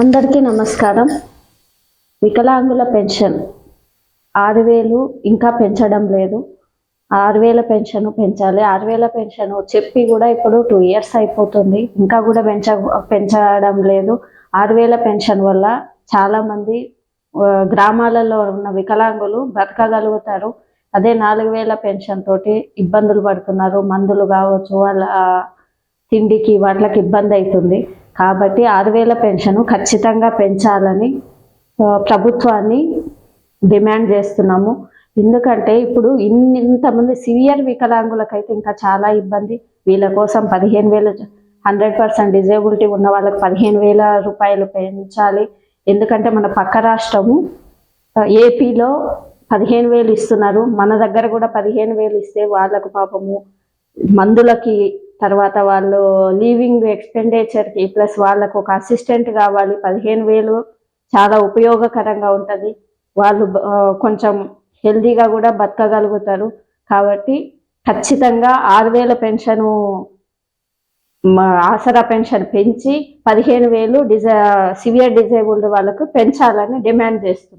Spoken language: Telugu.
అందరికీ నమస్కారం. వికలాంగుల పెన్షన్. ఆరు వేలు ఇంకా పెంచడం లేదు. ఆరు వేల పెన్షన్ పెంచాలి. ఆరు వేల పెన్షన్ చెప్పి కూడా ఇప్పుడు టూ ఇయర్స్ అయిపోతుంది. ఇంకా కూడా పెంచ పెంచడం లేదు. ఆరు వేల పెన్షన్ వల్ల చాలామంది గ్రామాలలో ఉన్న వికలాంగులు బ్రతకగలుగుతారు. అదే నాలుగు వేల పెన్షన్ తోటి ఇబ్బందులు పడుతున్నారు. మందులు కావచ్చు వాళ్ళ తిండికి వాటికి ఇబ్బంది అవుతుంది. కాబట్టి ఆరు వేల పెన్షన్ ఖచ్చితంగా పెంచాలని ప్రభుత్వాన్ని డిమాండ్ చేస్తున్నాము. ఎందుకంటే ఇప్పుడు ఇన్ని ఇంతమంది సివియర్ వికలాంగులకైతే ఇంకా చాలా ఇబ్బంది. వీళ్ళ కోసం పదిహేను వేలు హండ్రెడ్ పర్సెంట్ డిజేబిలిటీ ఉన్న వాళ్ళకి పదిహేను వేల రూపాయలు పెంచాలి. ఎందుకంటే మన పక్క రాష్ట్రము ఏపీలో పదిహేను వేలు ఇస్తున్నారు. మన దగ్గర కూడా పదిహేను వేలు ఇస్తే వాళ్ళకు పాపము మందులకి తర్వాత వాళ్ళు లీవింగ్ ఎక్స్పెండిచర్కి ప్లస్ వాళ్ళకు ఒక అసిస్టెంట్ కావాలి పదిహేను వేలు చాలా ఉపయోగకరంగా ఉంటుంది. వాళ్ళు కొంచెం హెల్దీగా కూడా బతకగలుగుతారు. కాబట్టి ఖచ్చితంగా ఆరు వేల పెన్షను ఆసరా పెన్షన్ పెంచి పదిహేను వేలు డిజా సివియర్ డిజేబుల్డ్ వాళ్ళకు పెంచాలని డిమాండ్ చేస్తుంది